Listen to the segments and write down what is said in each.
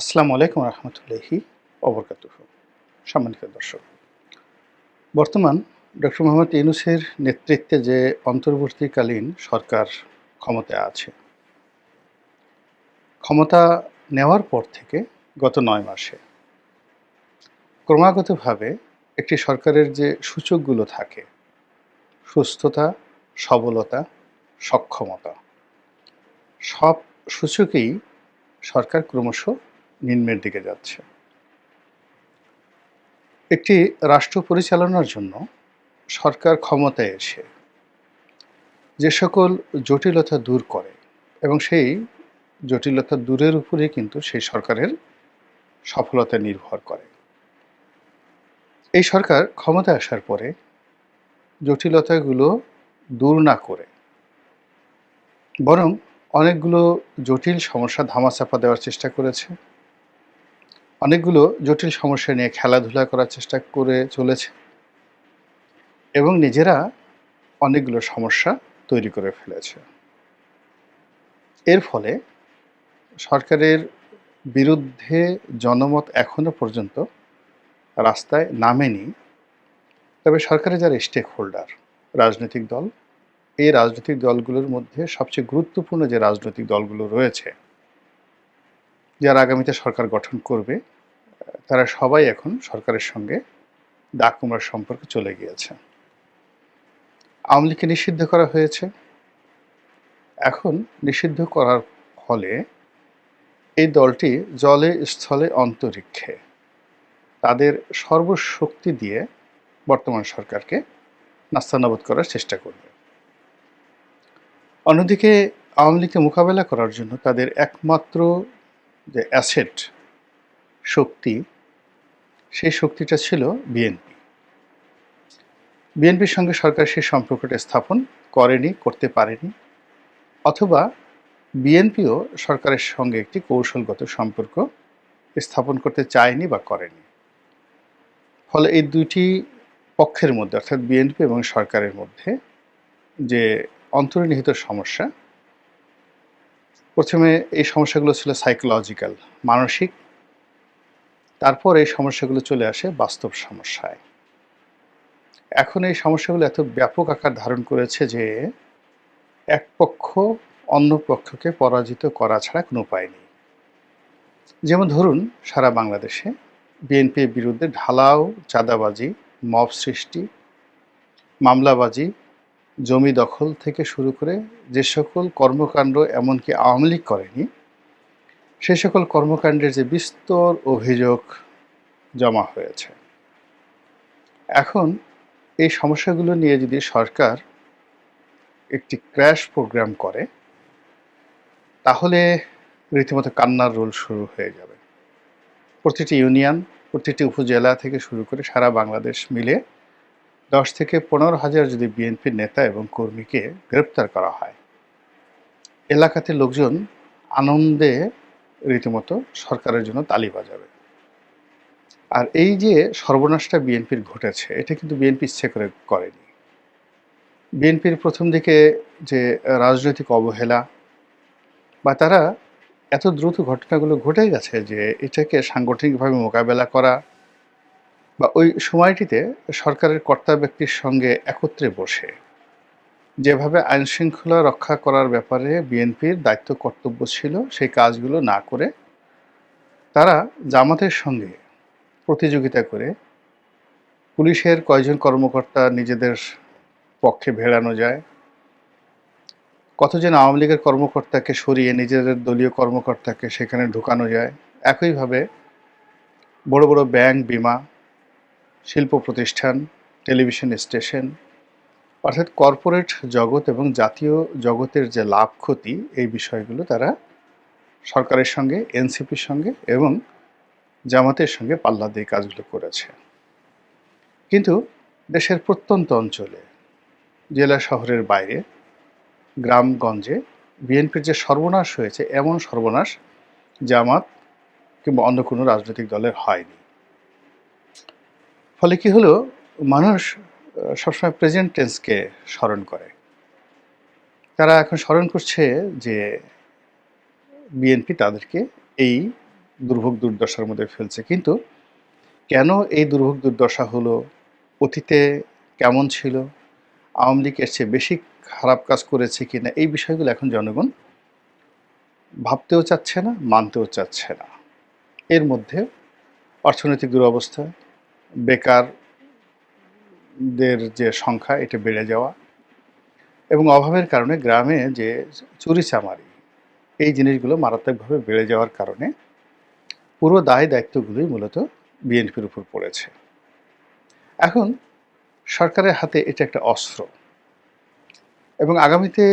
আসসালামু আলাইকুম রহমতুল্লাহি অবরকাত সম্মানিত দর্শক, বর্তমান ডক্টর মোহাম্মদ ইউনুসের নেতৃত্বে যে অন্তর্বর্তীকালীন সরকার ক্ষমতায় আছে, ক্ষমতা নেওয়ার পর থেকে গত নয় মাসে ক্রমাগতভাবে একটি সরকারের যে সূচকগুলো থাকে, সুস্থতা, সবলতা, সক্ষমতা, সব সূচকেই সরকার ক্রমশ নিম্নের দিকে যাচ্ছে। একটি রাষ্ট্র পরিচালনার জন্য সরকার ক্ষমতায় এসে যে সকল জটিলতা দূর করে এবং সেই জটিলতা দূরের উপরে কিন্তু সেই সরকারের সফলতা নির্ভর করে। এই সরকার ক্ষমতায় আসার পরে জটিলতাগুলো দূর না করে বরং অনেকগুলো জটিল সমস্যা ধামাচাপা দেওয়ার চেষ্টা করেছে। অনেকগুলো জটিল সমস্যা নিয়ে খেলাধুলা করার চেষ্টা করে চলেছে এবং নিজেরা অনেকগুলো সমস্যা তৈরি করে ফেলেছে। এর ফলে সরকারের বিরুদ্ধে জনমত এখনও পর্যন্ত রাস্তায় নামেনি। তবে সরকারের যারা স্টেক হোল্ডার রাজনৈতিক দল, এই রাজনৈতিক দলগুলোর মধ্যে সবচেয়ে গুরুত্বপূর্ণ যে রাজনৈতিক দলগুলো রয়েছে, যারা আগামীতে সরকার গঠন করবে তারা সবাই এখন সরকারের সঙ্গে ডাক কুমড়ার সম্পর্কে চলে গিয়েছে। আওয়ামী লীগকে নিষিদ্ধ করা হয়েছে। এখন নিষিদ্ধ করার ফলে এই দলটি জলে, স্থলে অন্তরিক্ষে তাদের সর্বশক্তি দিয়ে বর্তমান সরকারকে নাস্তানাবোধ করার চেষ্টা করবে। অন্যদিকে আওয়ামী লীগকে মোকাবেলা করার জন্য তাদের একমাত্র যে অ্যাসেট শক্তি, সেই শক্তিটা ছিল বিএনপি। বিএনপির সঙ্গে সরকার সেই সম্পর্কটা স্থাপন করেনি, করতে পারেনি, অথবা বিএনপিও সরকারের সঙ্গে একটি কৌশলগত সম্পর্ক স্থাপন করতে চায়নি বা করেনি। ফলে এই দুইটি পক্ষের মধ্যে, অর্থাৎ বিএনপি এবং সরকারের মধ্যে যে অন্তর্নিহিত সমস্যা, প্রথমে এই সমস্যাগুলো ছিল সাইকোলজিক্যাল মানসিক তারপর এই সমস্যাগুলো চলে আসে বাস্তব সমস্যায়। এখন এই সমস্যাগুলো এত ব্যাপক আকার ধারণ করেছে যে এক পক্ষ অন্য পক্ষকে পরাজিত করা ছাড়া কোনো উপায় নেই। যেমন ধরুন, সারা বাংলাদেশে বিএনপির বিরুদ্ধে ঢালাও, চাঁদাবাজি, মব সৃষ্টি, মামলাবাজি, জমি দখল থেকে শুরু করে যে সকল কর্মকাণ্ড এমনকি আওয়ামী লীগ করেনি সে সকল কর্মকাণ্ডের যে বিস্তর অভিযোগ জমা হয়েছে। এখন এই সমস্যাগুলো নিয়ে যদি সরকার একটি ক্র্যাশ প্রোগ্রাম করে, তাহলে রীতিমতো কান্নার রোল শুরু হয়ে যাবে। প্রতিটি ইউনিয়ন, প্রতিটি উপজেলা থেকে শুরু করে সারা বাংলাদেশ মিলে দশ থেকে পনেরো হাজার যদি বিএনপির নেতা এবং কর্মীকে গ্রেপ্তার করা হয়, এলাকাতে লোকজন আনন্দে রীতিমতো সরকারের জন্য তালি বাজাবে। আর এই যে সর্বনাশটা বিএনপির ঘটেছে, এটা কিন্তু বিএনপি ইচ্ছে করে করেনি। বিএনপির প্রথম দিকে যে রাজনৈতিক অবহেলা, বা তারা এত দ্রুত ঘটনাগুলো ঘটে গেছে যে এটাকে সাংগঠনিকভাবে মোকাবেলা করা, বা ওই সময়টিতে সরকারের কর্তা ব্যক্তির সঙ্গে একত্রে বসে যেভাবে আইন শৃঙ্খলা রক্ষা করার ব্যাপারে বিএনপির দায়িত্ব কর্তব্য ছিল, সেই কাজগুলো না করে তারা জামাতের সঙ্গে প্রতিযোগিতা করে পুলিশের কয়জন কর্মকর্তা নিজেদের পক্ষে ভেড়ানো যায়, কতজন আওয়ামী লীগের কর্মকর্তাকে সরিয়ে নিজেদের দলীয় কর্মকর্তাকে সেখানে ঢুকানো যায়, একইভাবে বড় বড় ব্যাংক, বিমা, শিল্প প্রতিষ্ঠান, টেলিভিশন স্টেশন অর্থাৎ কর্পোরেট জগৎ এবং জাতীয় জগতের যে লাভ ক্ষতি, এই বিষয়গুলো তারা সরকারের সঙ্গে, এনসিপির সঙ্গে এবং জামাতের সঙ্গে পাল্লা দিয়ে কাজগুলো করেছে। কিন্তু দেশের প্রত্যন্ত অঞ্চলে, জেলা শহরের বাইরে, গ্রামগঞ্জে বিএনপির যে সর্বনাশ হয়েছে, এমন সর্বনাশ জামাত কিংবা অন্য কোনো রাজনৈতিক দলের হয়নি। ফলে কি হলো? মানুষ সবসময় প্রেজেন্ট টেন্সকে স্মরণ করে। তারা এখন স্মরণ করছে যে বিএনপি তাদেরকে এই দুর্ভোগ দুর্দশার মধ্যে ফেলছে, কিন্তু কেন এই দুর্ভোগ দুর্দশা হলো? অতীতে কেমন ছিল? আওয়ামী লীগ এর বেশি খারাপ কাজ করেছে কিনা? এই বিষয়গুলো এখন জনগণ ভাবতেও চাচ্ছে না, মানতেও চাচ্ছে না। এর মধ্যে অর্থনৈতিক দুরবস্থা বেকারদের যে সংখ্যা, এটা বেড়ে যাওয়া এবং অভাবের কারণে গ্রামে যে চুরি চামারি, এই জিনিসগুলো মারাত্মকভাবে বেড়ে যাওয়ার কারণে পুরো দায় দায়িত্বগুলোই মূলত বিএনপির উপর পড়েছে। এখন সরকারের হাতে এটা একটা অস্ত্র এবং আগামীতে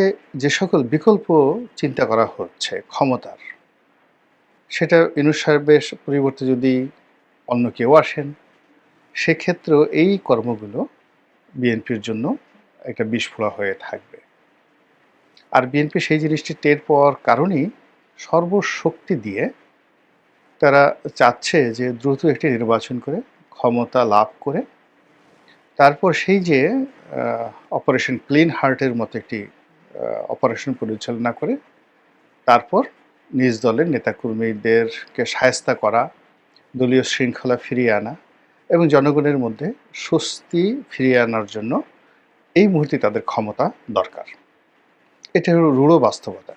যে সকল বিকল্প চিন্তা করা হচ্ছে ক্ষমতার, সেটা ইনুস সাহেবের পরিবর্তে যদি অন্য কেউ আসেন, সেক্ষেত্রেও এই কর্মগুলো বিএনপির জন্য একটা বিস্ফোরা হয়ে থাকবে। আর বিএনপি সেই জিনিসটি টের পাওয়ার কারণেই সর্বশক্তি দিয়ে তারা চাচ্ছে যে দ্রুত একটি নির্বাচন করে, ক্ষমতা লাভ করে। তারপর সেই যে অপারেশন ক্লিন হার্টের মতো একটি অপারেশন পরিচালনা করে, তারপর নিজ দলের নেতাকর্মীদেরকে সায়স্তা করা, দলীয় শৃঙ্খলা ফিরিয়ে আনা এবং জনগণের মধ্যে স্বস্তি ফিরিয়ে আনার জন্য এই মুহূর্তে তাদের ক্ষমতা দরকার। এটা হলো রূঢ় বাস্তবতা।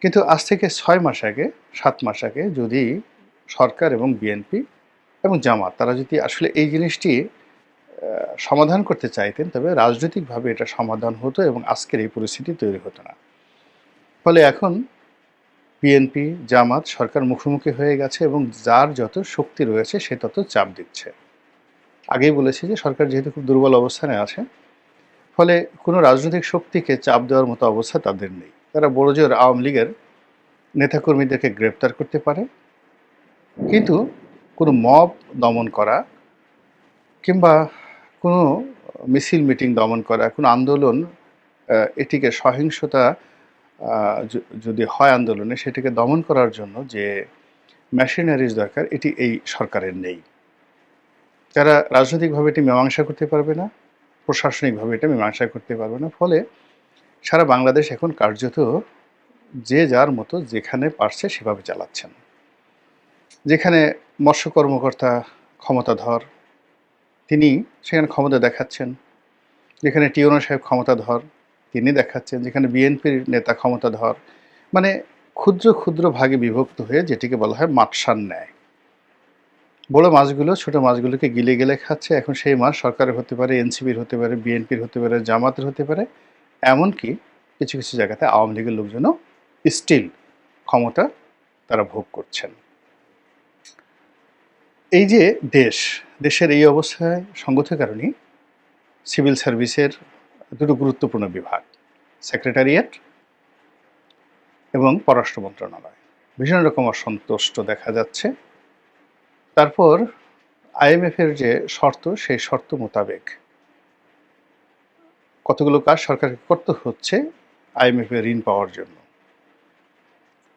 কিন্তু আজ থেকে ছয় মাস আগে, সাত মাস আগে যদি সরকার এবং বিএনপি এবং জামাত তারা যদি আসলে এই জিনিসটি সমাধান করতে চাইতেন, তবে রাজনৈতিকভাবে এটা সমাধান হতো এবং আজকের এই পরিস্থিতি তৈরি হতো না। ফলে এখন বিএনপি জামাত সরকার মুখোমুখি হয়ে গেছে এবং যার যত শক্তি রয়েছে সে তত চাপ দিচ্ছে। আগেই বলেছি যে সরকার যেহেতু খুব দুর্বল অবস্থানে আছে, ফলে কোনো রাজনৈতিক শক্তিকে চাপ দেওয়ার মতো অবস্থা তাদের নেই। তারা বড় জোর আওয়ামী লীগের নেতাকর্মীদেরকে গ্রেপ্তার করতে পারে, কিন্তু কোনো মব দমন করা কিংবা কোনো মিছিল মিটিং দমন করা, কোনো আন্দোলন এটিকে সহিংসতা যদি হয় আন্দোলনে সেটিকে দমন করার জন্য যে মেশিনারিজ দরকার, এটি এই সরকারের নেই। তারা রাজনৈতিকভাবে এটি মীমাংসা করতে পারবে না, প্রশাসনিকভাবে এটা মীমাংসা করতে পারবে না, ফলে সারা বাংলাদেশ এখন কার্যত যে যার মতো যেখানে পারছে সেভাবে চালাচ্ছেন। যেখানে মৎস্য কর্মকর্তা ক্ষমতাধর, তিনি সেখানে ক্ষমতা দেখাচ্ছেন। যেখানে টিওনো সাহেব ক্ষমতাধর তিনি দেখাচ্ছেন যেখানে বিএনপির নেতা ক্ষমতাধর মানে ক্ষুদ্র ক্ষুদ্র ভাগে বিভক্ত হয়ে যেটিকে বলা হয় মাতসান নেয় বড় মাছগুলো, ছোট মাছগুলোকে গিলে গেলে খাচ্ছে। এখন সেই মাছ সরকারের হতে পারে, এনসিপির হতে পারে, বিএনপির হতে পারে, জামাতের হতে পারে, এমনকি কিছু কিছু জায়গাতে আওয়ামী লীগের লোকজনও স্টিল ক্ষমতা তারা ভোগ করছেন। এই যে দেশ, দেশের এই অবস্থায় সঙ্গত কারণেই সিভিল সার্ভিসের দুটো গুরুত্বপূর্ণ বিভাগ, সেক্রেটারিয়েট এবং পররাষ্ট্র মন্ত্রণালয়। ভীষণ রকম অসন্তুষ্ট দেখা যাচ্ছে। তারপর আইএমএফের যে শর্ত, সেই শর্ত মোতাবেক কতগুলো কাজ সরকারকে করতে হচ্ছে আইএমএফের ঋণ পাওয়ার জন্য।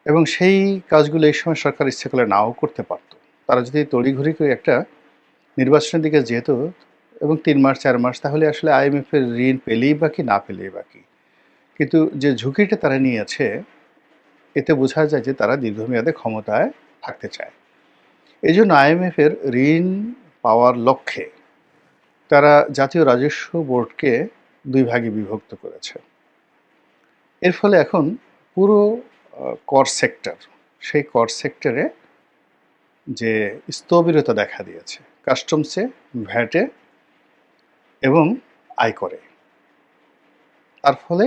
এবং সেই কাজগুলো এই সময় সরকার ইচ্ছে করলে নাও করতে পারত। তারা যদি তড়িঘড়ি করে একটা নির্বাচনের দিকে যেত এবং তিন মাস, চার মাস, তাহলে আসলে আইএমএফের ঋণ পেলেই বা কি, না পেলেই বা কি? কিন্তু যে ঝুঁকিটা তারা নিয়েছে, এতে বোঝা যায় যে তারা দীর্ঘমেয়াদে ক্ষমতায় থাকতে চায়। এই জন্য আইএমএফের ঋণ পাওয়ার লক্ষ্যে তারা জাতীয় রাজস্ব বোর্ডকে দুই ভাগে বিভক্ত করেছে। এর ফলে এখন পুরো কর সেক্টর, সেই কর সেক্টরে যে স্থবিরতা দেখা দিয়েছে, কাস্টমসে ভ্যাটে এবং আয় করে। তার ফলে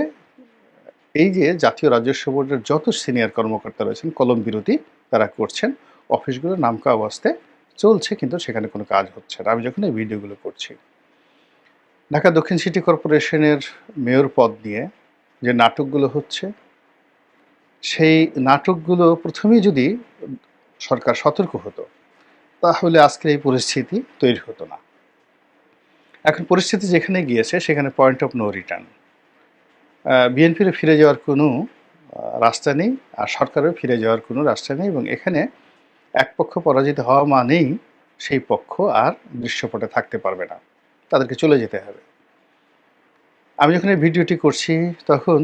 এই যে জাতীয় রাজস্ব বোর্ডের যত সিনিয়র কর্মকর্তা রয়েছেন, কলম বিরতি তারা করছেন অফিসগুলো নামকা অবস্থায় চলছে কিন্তু সেখানে কোনো কাজ হচ্ছে না। আমি যখন এই ভিডিওগুলো করছি, ঢাকা দক্ষিণ সিটি কর্পোরেশনের মেয়র পদ নিয়ে যে নাটকগুলো হচ্ছে, সেই নাটকগুলো প্রথমেই যদি সরকার সতর্ক হতো, তাহলে আজকের এই পরিস্থিতি তৈরি হতো না। এখন পরিস্থিতি যেখানে গিয়েছে, সেখানে পয়েন্ট অফ নো রিটার্ন বিএনপির ফিরে যাওয়ার কোনো রাস্তা নেই আর সরকারের ফিরে যাওয়ার কোনো রাস্তা নেই এবং এখানে এক পক্ষ পরাজিত হওয়া মানেই সেই পক্ষ আর দৃশ্যপটে থাকতে পারবে না। তাদেরকে চলে যেতে হবে। আমি যখন এই ভিডিওটি করছি, তখন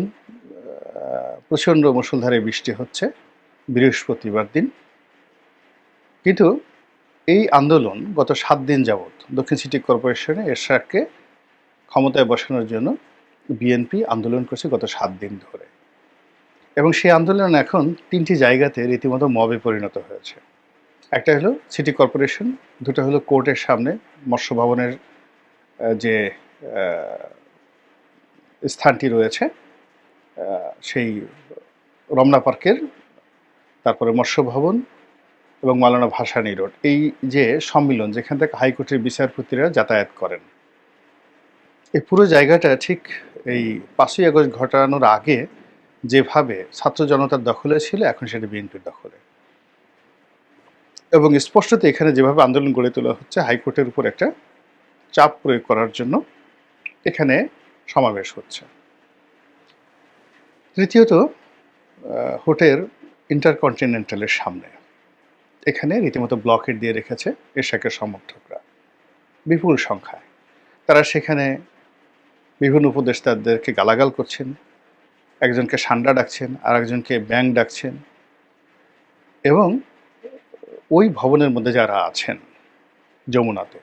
প্রচণ্ড মুসলধারে বৃষ্টি হচ্ছে বৃহস্পতিবার দিন। কিন্তু এই আন্দোলন গত সাত দিন যাবৎ দক্ষিণ সিটি কর্পোরেশনে এরশাদকে ক্ষমতায় বসানোর জন্য বিএনপি আন্দোলন করছে গত সাত দিন ধরে। এবং সেই আন্দোলন এখন তিনটি জায়গাতে রীতিমতো মবে পরিণত হয়েছে। একটা হলো সিটি কর্পোরেশন, দুটো হলো কোর্টের সামনে মৎস্য ভবনের যে স্থানটি রয়েছে সেই রমনা পার্কের, তারপরে মৎস্য ভবন এবং মালানা ভাসানী রোড। এই যে সম্মিলন, যেখান থেকে হাইকোর্টের বিচারপতিরা যাতায়াত করেন। এই পুরো জায়গাটা ঠিক এই পাঁচই আগস্ট ঘটানোর আগে যেভাবে ছাত্র জনতার দখলে ছিল, এখন সেটা বিএনপির দখলে। এবং স্পষ্টত এখানে যেভাবে আন্দোলন গড়ে তোলা হচ্ছে, হাইকোর্টের উপর একটা চাপ প্রয়োগ করার জন্য এখানে সমাবেশ হচ্ছে। তৃতীয়ত হোটেল ইন্টারকন্টিনেন্টালের সামনে। এখানে রীতিমতো ব্লকেট দিয়ে রেখেছে এশাকের সমর্থকরা। বিপুল সংখ্যায়। তারা সেখানে বিভিন্ন উপদেষ্টাদেরকে গালাগাল করছেন, একজনকে সান্ডা ডাকছেন আর একজনকে ব্যাং ডাকছেন এবং ওই ভবনের মধ্যে যারা আছেন যমুনাতে,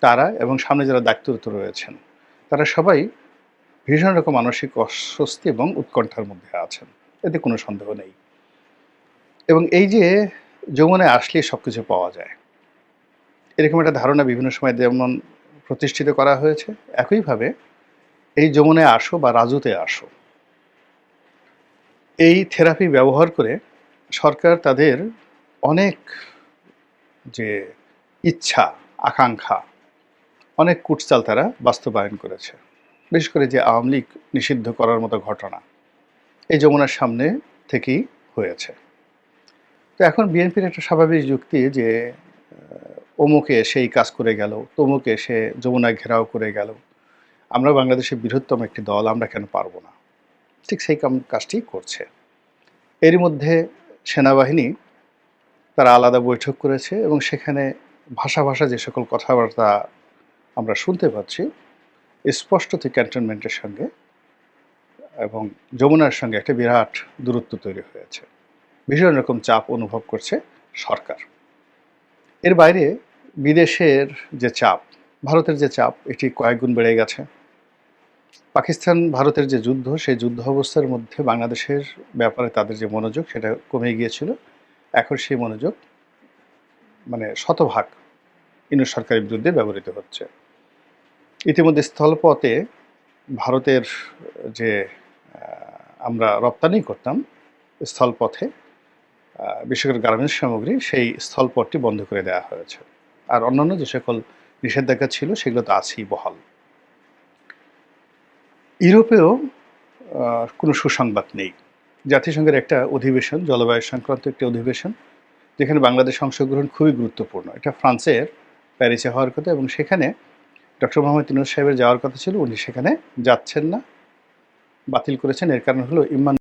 তারা এবং সামনে যারা দায়িত্বরত রয়েছেন, তারা সবাই ভীষণ রকম মানসিক অস্বস্তি এবং উৎকণ্ঠার মধ্যে আছেন। এতে কোনো সন্দেহ নেই। এবং এই যে যমুনায় আসলে সব কিছু পাওয়া যায়। এরকম একটা ধারণা বিভিন্ন সময় যেমন প্রতিষ্ঠিত করা হয়েছে, একইভাবে এই যমুনায় আসো বা রাজুতে আসো। এই থেরাপি ব্যবহার করে সরকার তাদের অনেক যে ইচ্ছা, আকাঙ্ক্ষা, অনেক কুটচাল তারা বাস্তবায়ন করেছে। বিশেষ করে যে আওয়ামী লীগ নিষিদ্ধ করার মতো ঘটনা এই যমুনার সামনে থেকেই হয়েছে। তো এখন বিএনপির একটা স্বাভাবিক যুক্তি যে অমুকে সেই কাজ করে গেল, তমুকে সে যমুনায় ঘেরাও করে গেল। আমরা বাংলাদেশের বৃহত্তম একটি দল, আমরা কেন পারব না? ঠিক সেই কাজটি করছে। এরই মধ্যে সেনাবাহিনী তারা আলাদা বৈঠক করেছে এবং সেখানে ভাষা ভাষা যে সকল কথাবার্তা আমরা শুনতে পাচ্ছি স্পষ্টত ক্যান্টনমেন্টের সঙ্গে এবং যমুনার সঙ্গে একটা বিরাট দূরত্ব তৈরি হয়েছে। ভীষণ রকম চাপ অনুভব করছে সরকার। এর বাইরে বিদেশের যে চাপ, ভারতের যে চাপ, এটি কয়েকগুণ বেড়ে গেছে। পাকিস্তান, ভারতের যে যুদ্ধ, সেই যুদ্ধ অবস্থার মধ্যে বাংলাদেশের ব্যাপারে তাদের যে মনোযোগ, সেটা কমে গিয়েছিল। এখন সেই মনোযোগ মানে শতভাগ ইনু সরকারের বিরুদ্ধে ব্যবহৃত হচ্ছে। ইতিমধ্যে স্থলপথে ভারতের যে আমরা রপ্তানি করতাম স্থলপথে বিশেষ করে গার্মেন্টস সামগ্রী সেই স্থলপথটি বন্ধ করে দেওয়া হয়েছে। আর অন্যান্য যে সকল নিষেধাজ্ঞা ছিল, সেগুলো তো আছেই বহাল। ইউরোপেও কোনো সুসংবাদ নেই। জাতিসংঘের একটা অধিবেশন, জলবায়ু সংক্রান্ত একটি অধিবেশন, যেখানে বাংলাদেশ অংশগ্রহণ খুবই গুরুত্বপূর্ণ। এটা ফ্রান্সের প্যারিসে হওয়ার কথা এবং সেখানে ডক্টর মোহাম্মদ ইনুস সাহেবের যাওয়ার কথা ছিল। উনি সেখানে যাচ্ছেন না, বাতিল করেছেন। এর কারণ হলো ইমান